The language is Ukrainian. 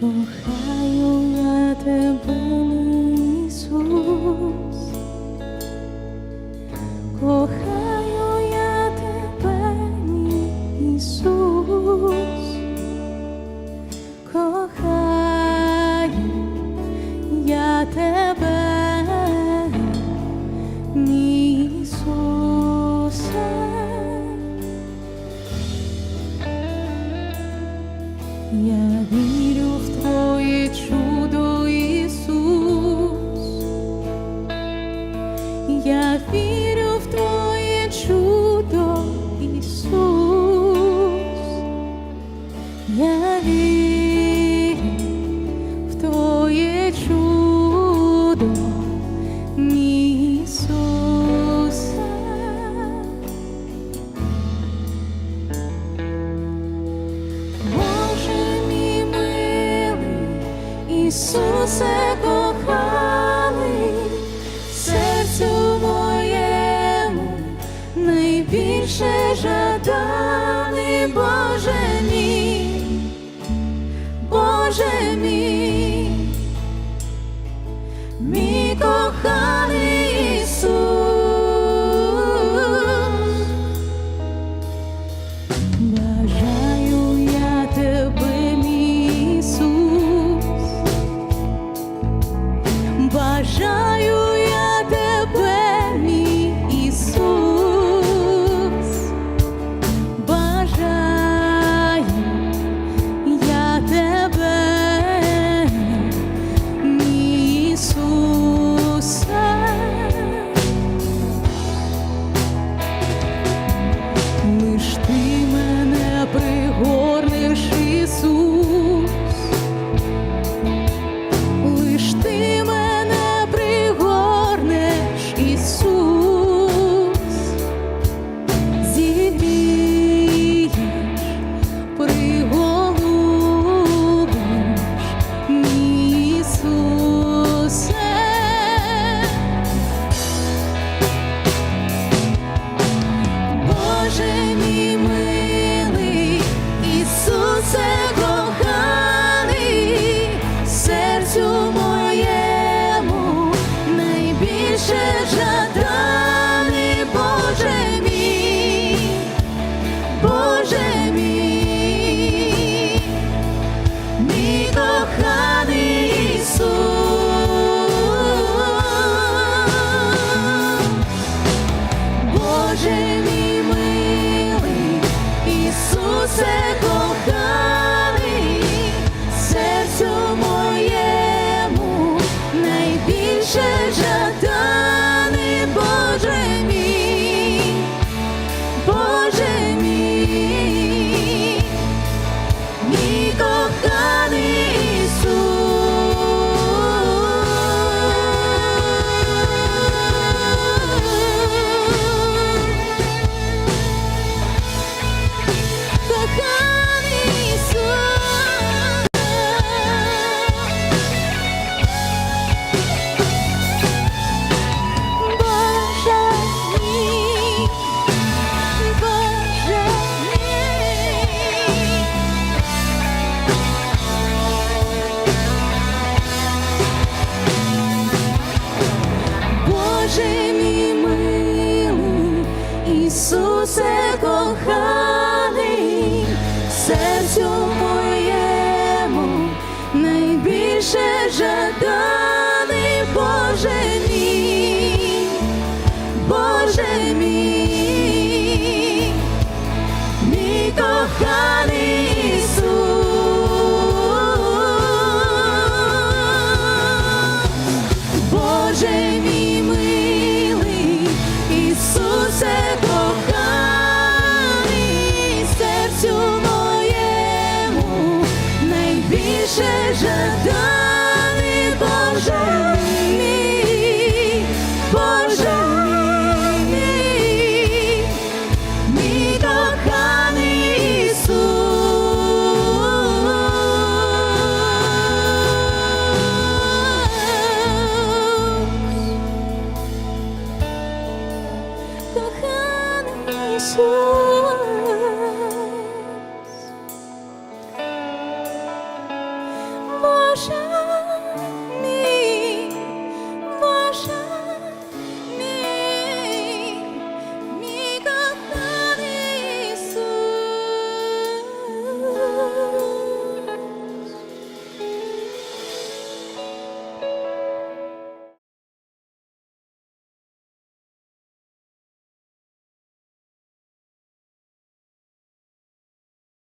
Кохаю я тебе, мій Ісус, кохаю я тебе, мій Ісус, кохаю я тебе, мій Я вірю в Твоє чудо, Иисус. я вірю в Твоє чудо, Ісус, я вірю в Твоє чудо, мій sossegou. isso